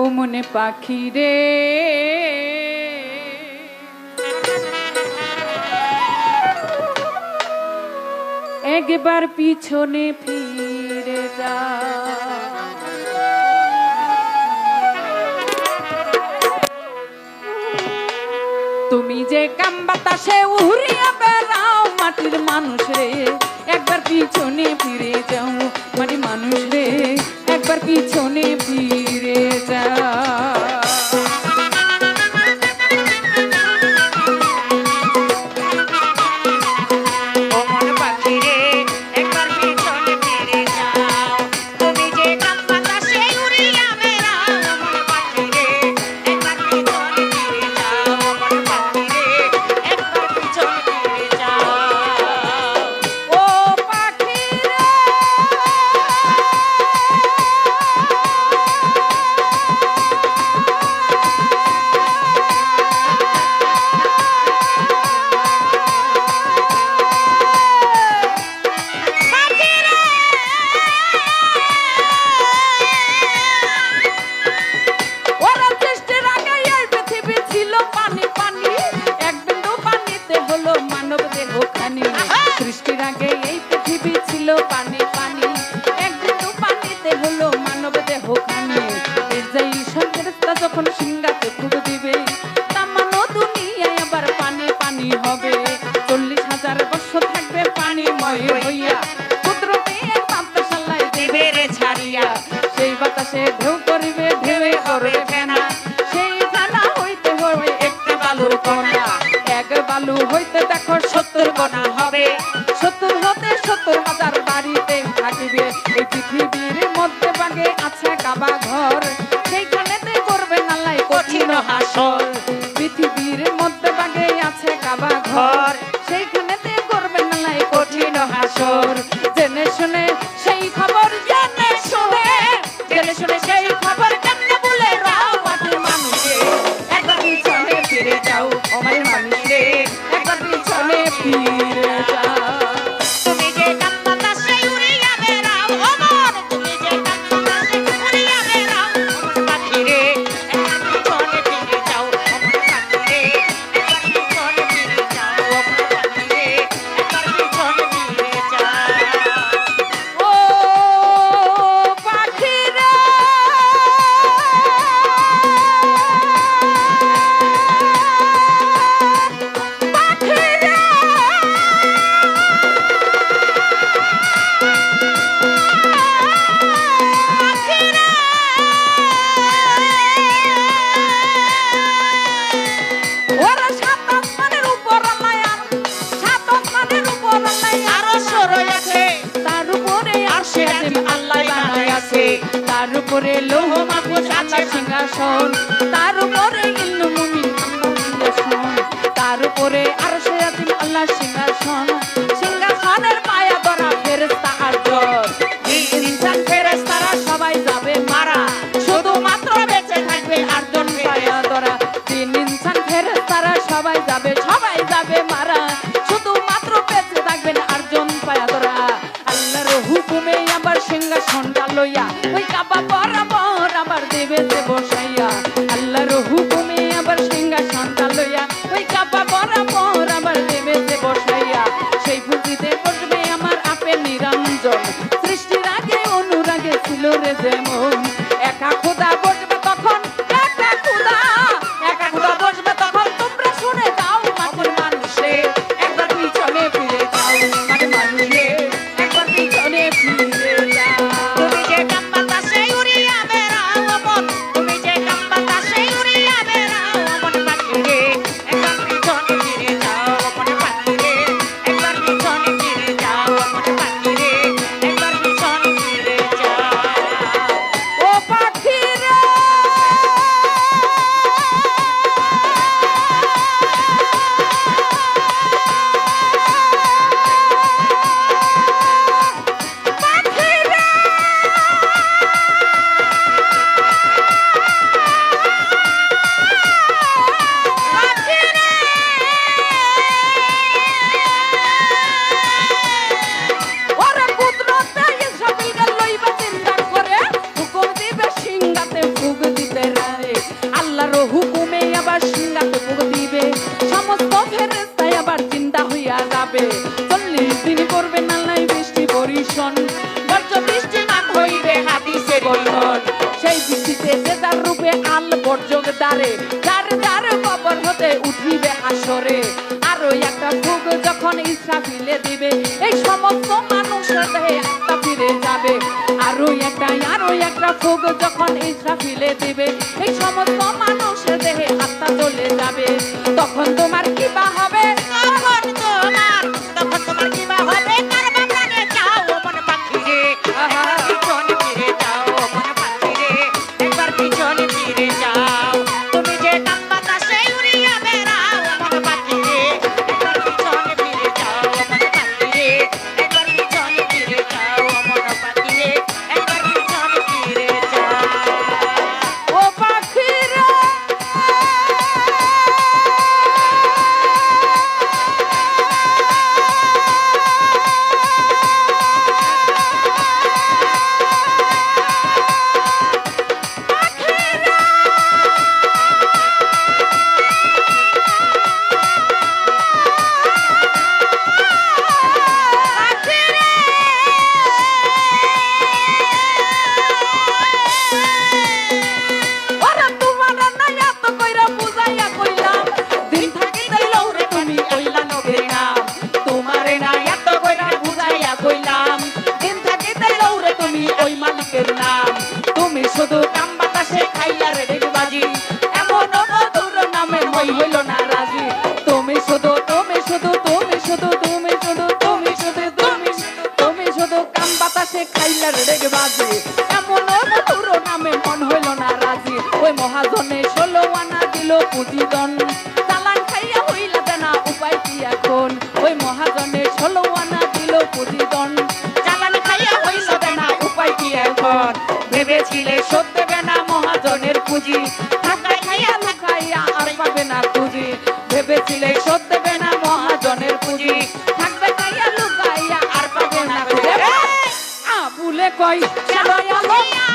ও মনে পাখি রে। একবার পিছনে ফিরে যা। তুমি যে কাম বাতাসে উহরিয়া বেড়াও মাটির মানুষ রে। একবার পিছনে ফিরে যাও মানে মানুষ রে। একবার পিছনে ফিরে যাই সন্ধ্যের যখন সিংহ ঘর। পৃথিবীর মধ্যে বাগে আছে কাবা ঘর। করে লৌহ মাখো সাদা সিংহাসন তার উপরে ইন্দু মুমি তার উপরে আর সে আল্লাহ সিংহাসন। সিংহাসনের পায়া বরা ফেরস্তা আর জল ইনসান ফেরেস্তারা সবাই যাবে মারা। শুধুমাত্র বেঁচে থাকবে আটজন পায়া ধরা তিন ইনসান সবাই যাবে বর্জক দ্বারে যার যার কবর হতে উঠিবে আসরে। আরও একটা ফুক যখন ইসরাফিলে দিবে, এই সমস্ত মানুষের দেহে আত্মা ফিরে যাবে। আরও একটা আরও একটা ফুক যখন ইসরাফিলে দিবে, এই সমস্ত মানুষের দেহে আত্মা চলে যাবে। তখন তোমার কি বা হইল না রাজি। তুমি শুধু তুমি শুধু তুমি শুধু তুমি শুধু তুমি শুধু, তুমি তুমি শুধু কাম বাতাসে খাইলা রে বাজি। এমন মধুর নামে মন হইল না রাজি। ওই মহাজনে ষোলো আনা দিল পুঁজিদন চালান খাইয়া হইলা দেনা উপায় কি এখন? ওই মহাজনে ষোলো আনা দিল পুঁজিদন চালান খাইয়া হইল দেনা উপায় কি এখন? ভেবেছিলে দেবে না মহাজনের পুঁজি। কই? সাহায় আলো